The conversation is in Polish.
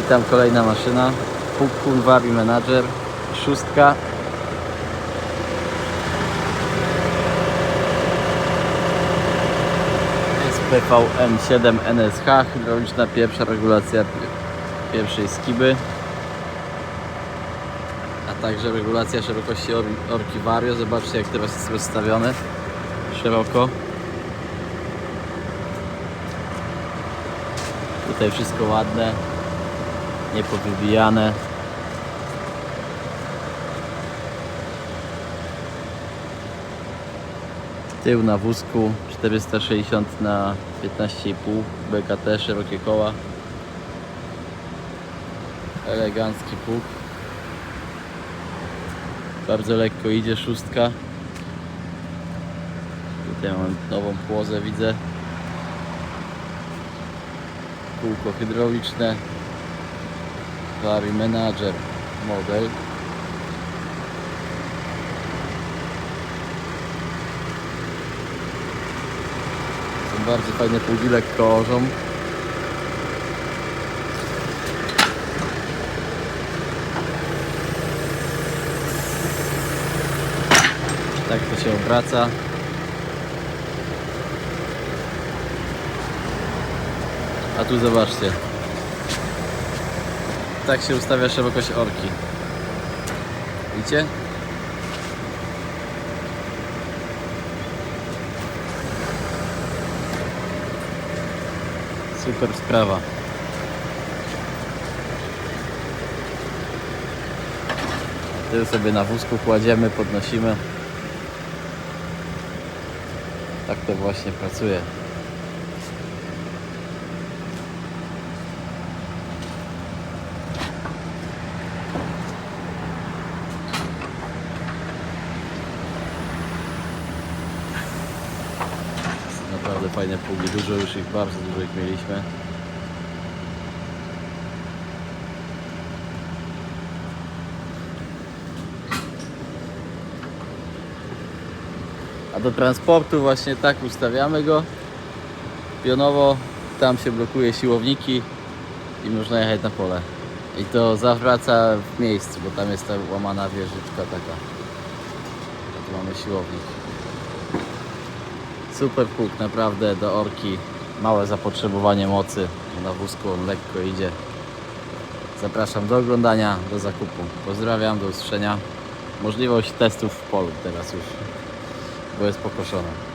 I tam kolejna maszyna. Puk Kunwari Manager. Szóstka. SPVM 7 NSH. Hydrauliczna pierwsza regulacja pi- pierwszej skiby. A także regulacja szerokości or orki Vario. Zobaczcie jak teraz jest rozstawione. Szeroko. Tutaj wszystko ładne, niepowybijane. Tył na wózku 460 na 15,5 BKT, szerokie koła. Elegancki pług. Bardzo lekko idzie szóstka. Tutaj mam nową płozę widzę. Kółko hydrauliczne. Vari Manager model. Są bardzo fajne pługi, lekko orzą. Tak to się obraca. A tu zobaczcie. Tak się ustawia szerokość orki. Widzicie? Super sprawa. Tył sobie na wózku kładziemy, podnosimy. Tak to właśnie pracuje. Naprawdę fajne pługi, dużo już ich, bardzo dużo ich mieliśmy. A do transportu właśnie tak ustawiamy go pionowo, tam się blokuje siłowniki i można jechać na pole. I to zawraca w miejscu, bo tam jest ta łamana wieżyczka taka. A tu mamy siłownik. Super pług, naprawdę do orki. Małe zapotrzebowanie mocy. Na wózku on lekko idzie. Zapraszam do oglądania, do zakupu. Pozdrawiam, do usłyszenia. Możliwość testów w polu teraz już, bo jest pokoszona.